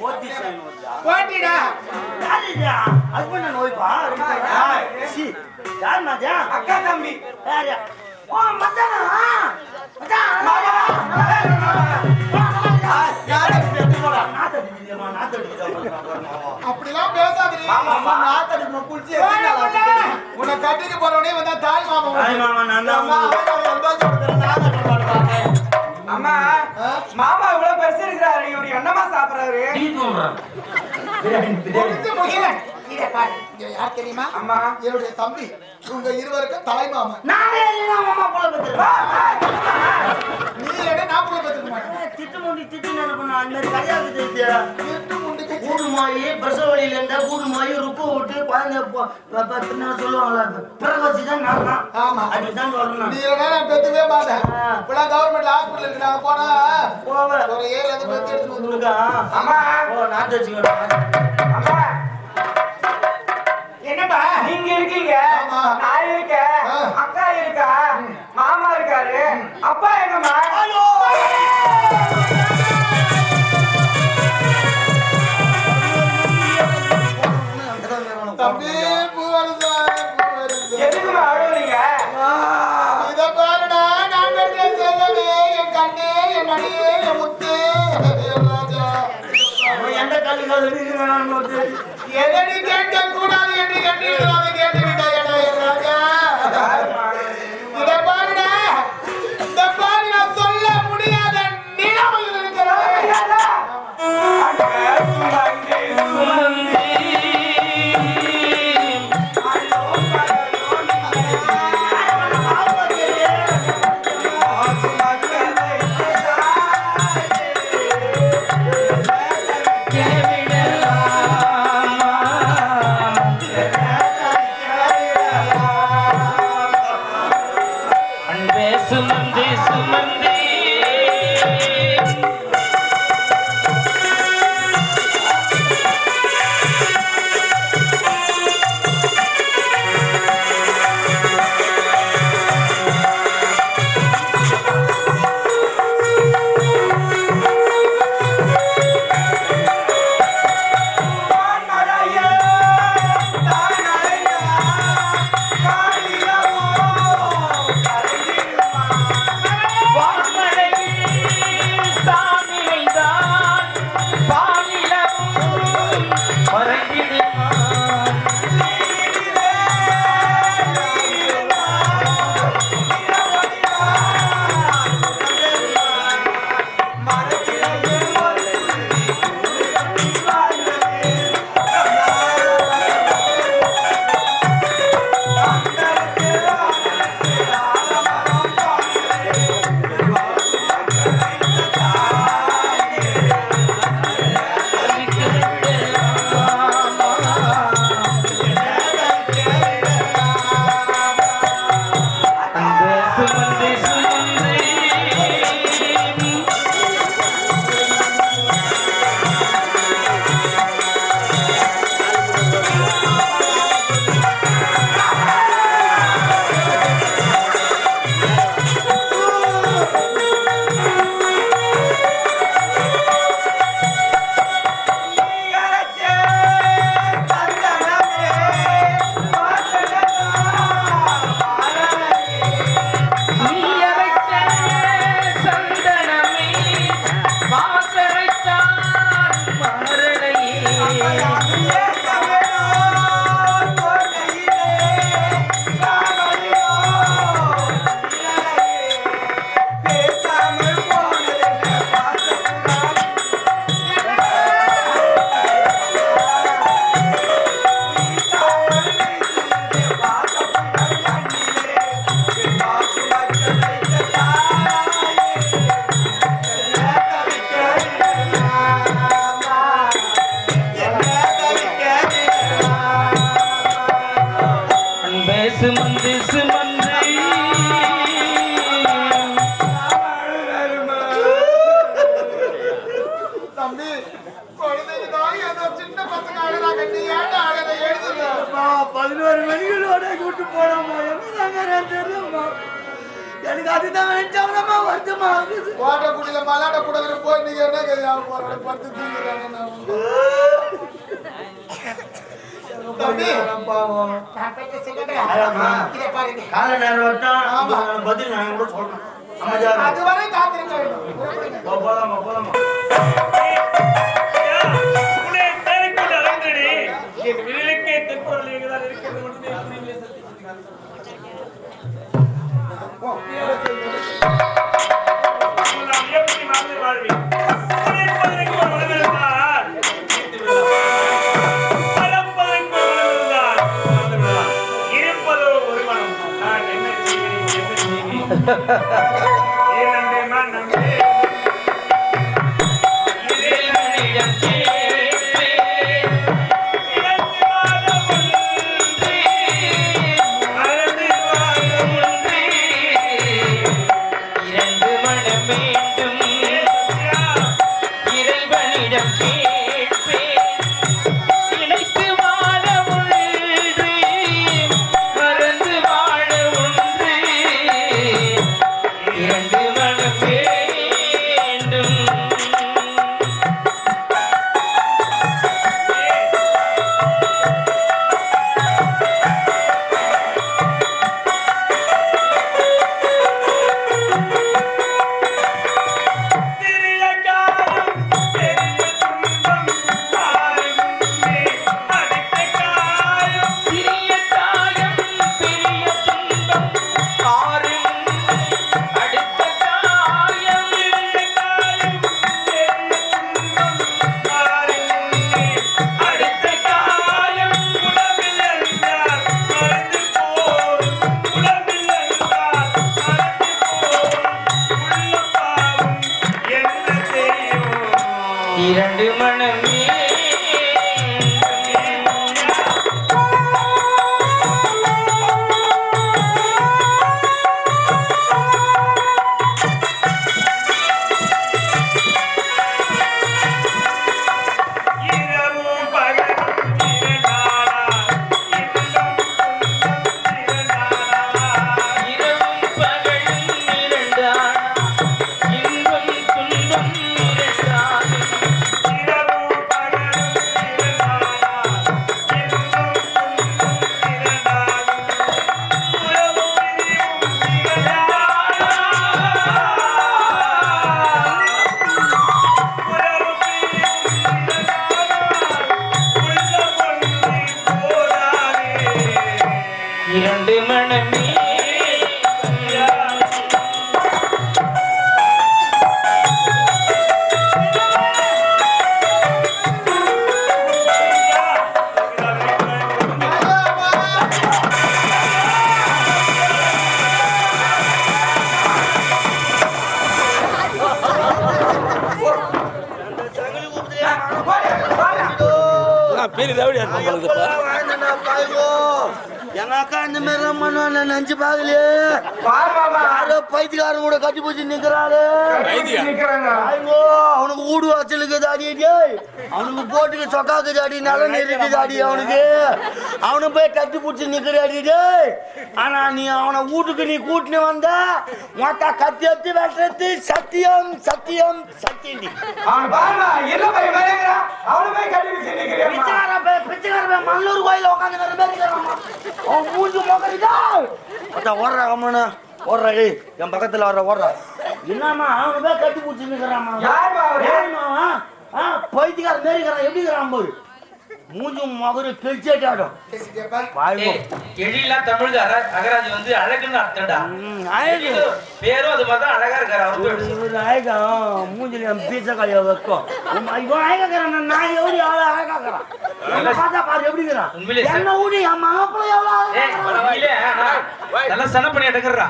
போட்டிடா யார் இது? husband and wife ஆ? சி, யார் மச்சான்? அக்கா தம்பி யாரு? ஓ, மச்சானா? மச்சான். அப்படிலாம் பேசாதீங்க உன்னை கட்டிட்டு போறவனே வந்தா தாய் மாமா தாய் மாமா நான் தான் வந்து- அம்மா மாமா இவ்வளவு பெருசு இருக்கிறாரு இவரு என்னமா சாப்பிடுறாரு. இங்க யார் தெரியுமா? அம்மா. என்னுடைய தம்பி. உங்க இருவருக்கும் தாய் மாமா. நானே இல்லைன்னா மாமா போல. நீ என்ன நான் பார்த்துக்க மாட்டேன். திட்டு முண்டி திட்டு நினைப்பேன் அந்த மாதிரி கிடையாது இது. எட்டு முண்டுக்கு கூடு மாயி பிரசவ வழியில இருந்தா கூடு மாயி ருப்பு விட்டு குழந்தை சொல்லுவாங்களா பிறகு வச்சுதான் நான் தான் ஆமா. அதுதான் சொல்லணும் நீ நான் பெத்துக்கவே மாட்டேன். இப்பெல்லாம் கவர்மெண்ட் ஹாஸ்பிட்டலுக்கு நாங்க போனா போவ. ஒரு ஏழு வந்து பெத்து எடுத்துட்டு வந்துருவோம். உங்களுக்கு? அம்மா ஓ நாட்டு வச்சுக்கணும் அம்மா என்னப்பா? நீங்க இருக்கீங்க. ஆமா. நான் இருக்கேன். அக்கா இருக்கா? மாமா இருக்காரு. அப்பா எங்கம்மா? எதடி கேட்க கூடாது என்று கண்டிருக்கிறாங்க கேட்டு விட்டாயடா ராஜா? சுமந்து சுமந்து. தம்பி குழந்தைக்கு தான் ஏதோ சின்ன பசங்க அழகா கட்டி ஏன் அழகா எழுதுறா பதினோரு மணிகளோட கூட்டு போனாமா என்னதாங்க தெரியலம்மா? எனக்கு அதுதான் வேண்டாம்மா வருத்தமா ஆகுது ஓட்ட குடியில மலாட்ட கூட போய் நீங்க என்ன கேட்க போறோம் படுத்து தூங்கிறாங்க பதில் நான் கூட சொல்றேன். அதுவரை காத்திருக்க வேண்டும். போலாமா போலாமா? Ha ha ha ha! எங்க அக்கா இந்த மாதிரி எல்லாம் பண்ணுவா நான் நினைச்சு பாக்கலையே யாரோ பைத்தியக்காரன் கூட கட்டி பூச்சி நிக்கிறாரு அவனுக்கு ஊடு வாசலுக்கு தாடி அவனுக்கு போட்டுக்கு சொக்காக்கு தாடி நல்ல நெருக்கு தாடி அவனுக்கு. அவனு போய் கட்டி பிடிச்சி நிக்கிறாடி டேய். ஆனா நீ அவனை வீட்டுக்கு நீ கூட்டினு வந்த மொத்த கத்தி எடுத்து வெட்டுறது சத்தியம் சத்தியம் போய் போய் பே மல்லூர் கோயில உட்காந்து மூஞ்சி மொத்த ஓடுறா கம்மனு. ஓடுறா என் பக்கத்துல வர்ற ஓடுறா. என்னம்மா அவனு போய் கட்டி பிடிச்சி நிக்கிறாமா யாருமா அவரு? ஏம்மாவா? ஆ, பைத்தியக்கார மாரி இருக்கிறான். எப்படி இருக்கிறான் பாரு மூஞ்சி மகரு கிழிச்சேட்டாடும் எழிலாம் தமிழ் அகராதி வந்து அழகுன்னு அர்த்தம்டா. பேரும் அது மாதிரி தான் அழகா இருக்காரு அவரு இவரு- இவரு அழகா. மூஞ்சில என் பீச்ச கைய வைக்கும். இவன் அழகாக்குறான் நான் எவ்வளவு எவ்வளவு அழகாக்குறான் என்ன பார்த்தா பாரு எப்படி. என்ன ஊடி என் மாப்பிள்ளை எவ்வளவு நல்லா சன பண்ணி எடுக்கிறா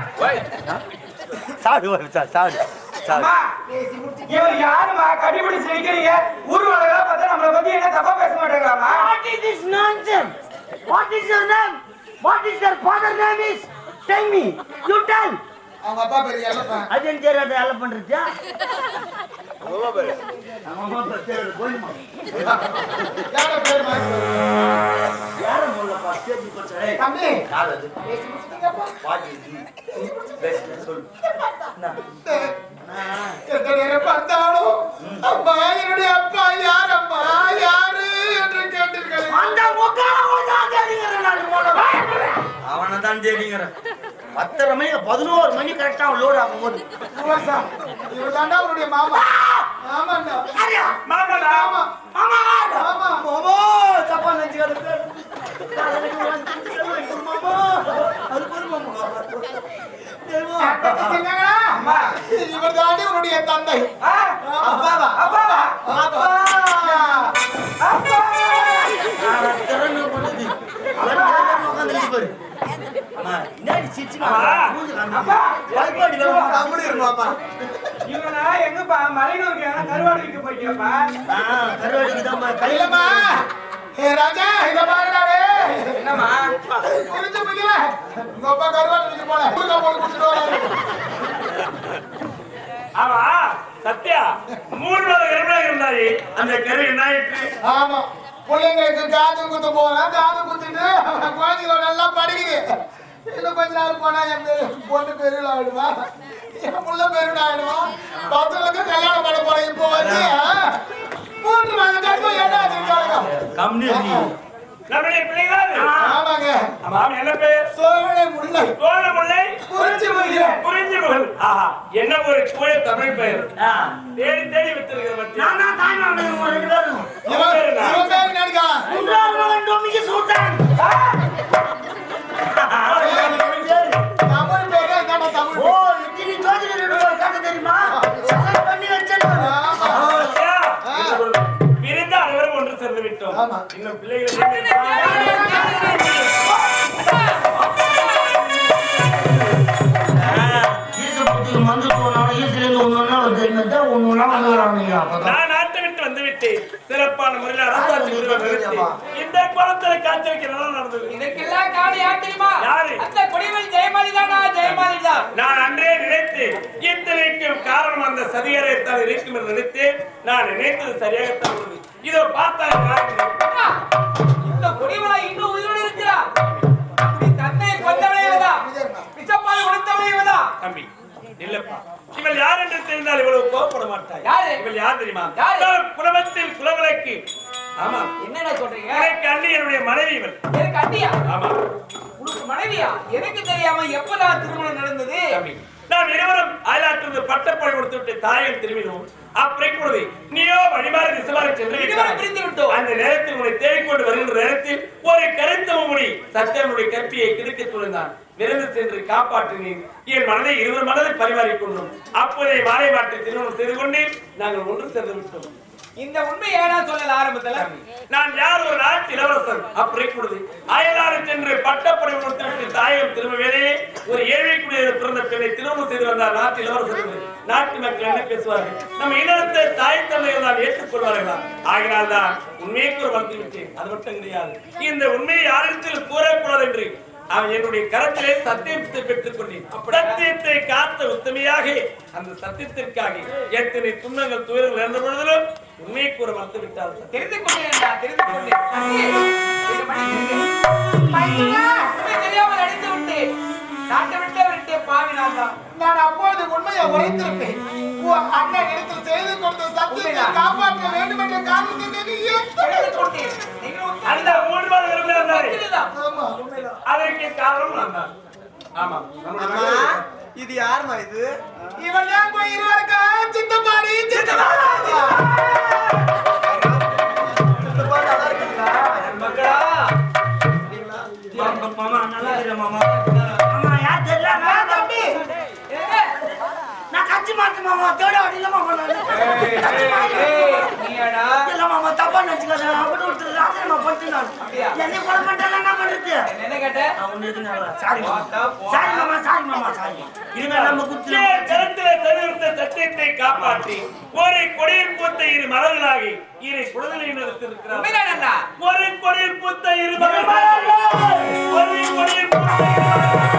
சாப்பிடு ஒரு இவர் யாருமா கண்டுபிடிச்சு நிக்கிறீங்க ஊர்வலங்களா பார்த்தா நம்மளை பத்தி என்ன தப்பா பேச மாட்டேங்கிறாமா What is this nonsense? What is your name? What is your father name is? Tell me. You tell. அவங்க அப்பா பேரு எல்லப்பா அது தெரியாத வேலை பண்றதா நம்ம அம்மா பேர். கோயிலுமா யார பேர் மாத்தி யார ஃபர்ஸ்ட் எப்படி பச்சை. தம்பி. யார் அது? பேசி முடிச்சிட்டீங்கப்பா பாட்டி பேசுங்க சொல்லு. என்ன? எந்த நேரம் பார்த்தாலும் அம்மா என்னுடைய அப்பா யார்? அம்மா யாரு? என்று கேட்டிருக்கிறேன் அந்த. அவனை தான் தேடிக்கிறேன் பத்தரை மணி பதினோரு மணி கரெக்டா அவன் லோட் ஆகும் போது இவர் தாண்டா அவருடைய மாமா ஆமாண்டா மாமனா ஆமா மாமா ஆமா மாமா. தப்பா நினைச்சுக்காத மாமா அது மாமா. தெய்வம். சொன்னாங்களா? இவர் தாண்டி இவருடைய தந்தை. அப்பாவா? அப்பாவா? அப்பா. அப்பா! எங்கப்பா? மலையனூருக்கு எதனா கருவாடு விற்க போய்க்கிறப்பா ஆ, கருவாடிக்கு தான்ப்பா. கையில இல்லம்மா. ஏ ராஜா இத பாருடாவே உங்க அப்பா கருவாட்டு போல குடுக்க போட்டு குடிச்சிட்டு வராரு. ஆமா சத்யா மூணு மாத கருவிழா இருந்தாரு. அந்த கரு என்ன ஆயிற்று ஆமா. பிள்ளைங்களுக்கு காது குத்து போறேன் காது குத்திட்டு குழந்தைகளோட நல்லா படிக்குது. இன்னும் கொஞ்ச நாள் போனா என் பேரு பொண்ணு பெருவில் ஆயிடுவா என் புள்ள பெருவில் ஆயிடுவா பசங்களுக்கு கல்யாணம் பண்ண போறேன். இப்போ வந்து மூன்று மாதம் கருப்பு என்ன ஆச்சுருக்காங்க கம்முனு இரு நீ. நம்முடைய பிள்ளைகள். ஆமாங்க. ஆமா என்ன பேர்? சோழனை முல்லை. சோழ முல்லை. புரிஞ்சு முடியல குறிஞ்சி முகல் ஆஹா. என்ன ஒரு தூய தமிழ் பெயர். தேடி தேடி வச்சிருக்கிற பத்தி. நான் தான் தாய் மாமன். இவன் மகன் டோமிக்கு சுல்தான். சிறப்பான முறையில் அரசாட்சி இந்த குளத்துல வைக்கிறதெல்லாம் நடந்தது. இதற்கெல்லாம் காரணம் யார் தெரியுமா யாரு? அந்த கொடிமல் ஜெயமாலி தானா ஜெயமாலி தான் நான் அன்றே நினைத்தேன் இத்தனைக்கும் காரணம் அந்த சதிகாரத்தான் இருக்கும் என்று நினைத்தேன் நான் நினைத்தது சரியாகத்தான் உள்ளது இதோ பார்த்தா இந்த கொடிமலை இன்னும் உயிரோடு இருக்கிறா அப்படி தன்னை கொண்டவளையவதா பிச்சப்பால் கொடுத்தவளையவதா தம்பி இல்லப்பா தெரிந்தால் இவ்வளவு கோவப்பட மாட்டாய் யாரு? இவள் யார் தெரியுமா? குடும்பத்தில் குலவிளக்கு ஆமா. என்னடா சொல்றீங்க? எனக்கு அண்ணி என்னுடைய மனைவி இவள். எனக்கு அண்ணியா? ஆமா. உனக்கு மனைவியா? எனக்கு தெரியாம எப்பதான் திருமணம் நடந்தது? தம்பி. நாம் இருவரும் அயலாற்றிருந்து பட்டப்படை கொடுத்து விட்டு தாயம் திரும்பினோம். அப்புறம் பொழுது நீயோ வழிமாறி திசைமாறி சென்று. பிரிந்து விட்டோம். அந்த நேரத்தில் உன்னை தேடிக்கொண்டு வருகின்ற நேரத்தில் ஒரு கருத்த முடி சத்தியனுடைய கற்பியை கிடுக்கத் துணிந்தான் விரைந்து சென்று காப்பாற்றினேன். என் மனதை இருவர் மனதை பரிமாறிக் கொண்டோம். அப்போதே மாலை மாற்றி திருமணம் செய்து கொண்டு நாங்கள் ஒன்று சேர்ந்து விட்டோம். இந்த உண்மை ஏனா சொல்லல ஆரம்பத்துல? நான் யார் ஒரு நாட்டு இளவரசன்? அப்படி கொடுது அயலாறு சென்று பட்டப்படை கொடுத்து விட்டு தாயகம் திரும்ப ஒரு ஏழை குடியில் பிறந்த பெண்ணை திருமணம் செய்து வந்தார் நாட்டு இளவரசர் நாட்டு மக்கள் என்ன பேசுவார்கள்? நம்ம இனத்தை தாய் தந்தைகள் தான் ஏற்றுக்கொள்வார்களா? ஆகினால் தான் உண்மையை கூற வளர்த்து விட்டேன். அது மட்டும் கிடையாது. இந்த உண்மையை யாரிடத்தில் கூறக்கூடாது என்று அவன் என்னுடைய கரத்திலே சத்தியத்தை பெற்றுக் கொண்டேன். சத்தியத்தை காத்த உத்தமையாக அந்த சத்தியத்திற்காக எத்தனை துன்பங்கள் துயரங்கள் இருந்த பொழுதிலும் உண்மையை கூற மறுத்து விட்டார் தெரிந்து கொண்டேன் தெரிந்து கொண்டேன் தெரியாமல் அடித்து விட்டேன். நாட்டை விட்டு விட்டு பாவினான் தான். நான் அப்பொழுது உண்மையை உரைத்திருப்பேன். அண்ணன் இடத்தில் செய்து கொடுத்த சத்தியத்தை. காப்பாற்ற வேண்டும் என்ற உண்மைதான். அதற்கு காரணம் நான் தான். ஆமா. இது யாருமா இது இவன் தான் போய் இருவருக்கா சித்தப்பாடி சித்தப்பாடி. மாமா, நல்லா இருக்கிறேன் மாமா மாமா. யார் தெரியல தம்பி நான் மாத்து மாமா தேட மாமா இல்ல மாமா தப்பா நினைச்சுக்காத அப்படி ஒருத்தர் நான் கொலை பண்ணிட்டாலும் என்ன? பண்றது என்ன சாரி மாமா சாரி மாமா சாரி மாமா சாரி நம்ம குத்து என் கருத்திலே சத்தியத்தை காப்பாற்றி ஒரு கொடியில் பூத்த இரு மலர்களாகி இரு குழந்தை நிறுத்திருக்கிறார் உண்மைதான் ஒரு கொடியில் பூத்த இரு மலர்கள் ஒரு கொடியில் பூத்த இரு